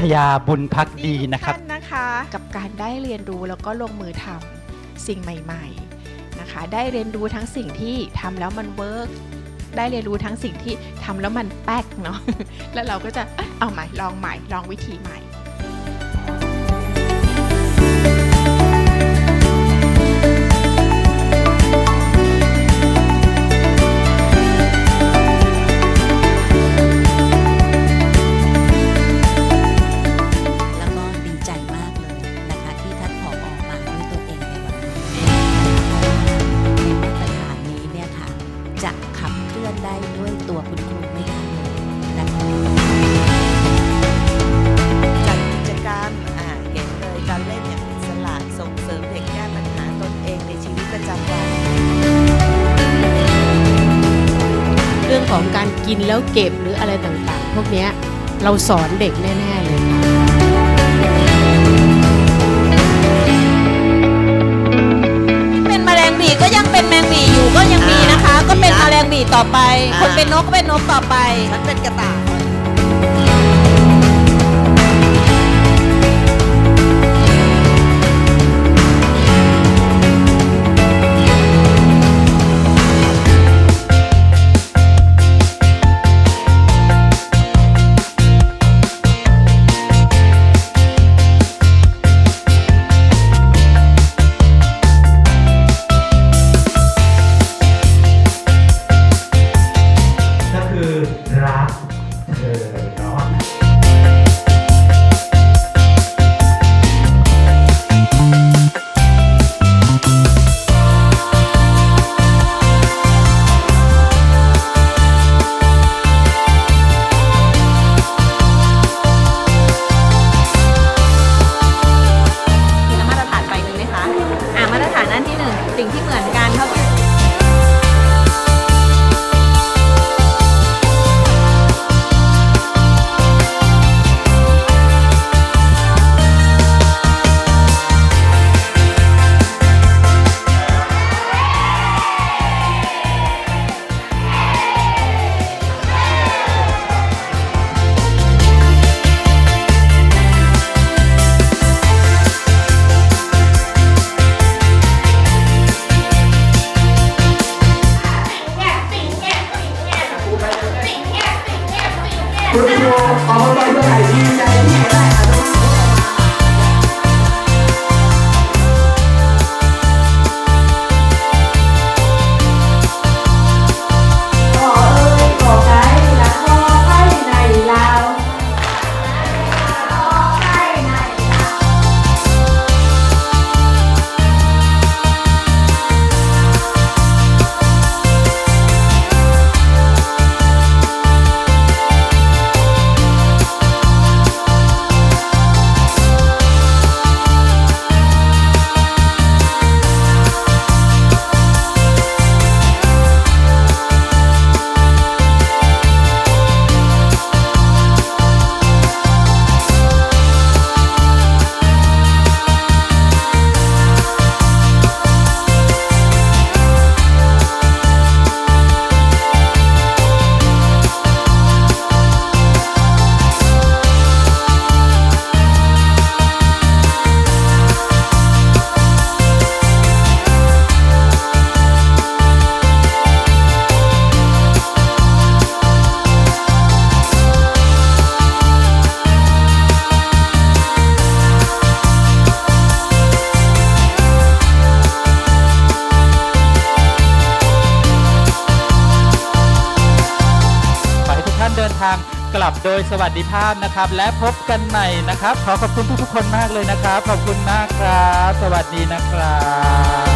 ทยาบุญพักดีนะครับ ท่านนะคะกับการได้เรียนรู้แล้วก็ลงมือทำสิ่งใหม่ๆนะคะ ได้เรียนรู้ทั้งสิ่งที่ทำแล้วมันเวิร์กได้เรียนรู้ทั้งสิ่งที่ทำแล้วมันแป๊กเนาะแล้วเราก็จะเอาใหม่ลองใหม่ลองวิธีใหม่ การกินแล้วเก็บหรืออะไรต่างๆ พวกเนี้ยเราสอนเด็กแน่ ๆ เลยค่ะเป็นแมลงหวีก็ยังเป็นแมงหวีอยู่ก็ยังมีนะคะ ก็เป็นแมลงหวีต่อไปอ่าคนเป็นนกก็เป็นนกต่อไป ฉันเป็นกระต่าย ทางกลับโดยสวัสดิภาพนะครับ และพบกันใหม่นะครับ ขอขอบคุณทุกๆคนมากเลยนะครับ ขอบคุณมากครับ สวัสดีนะครับ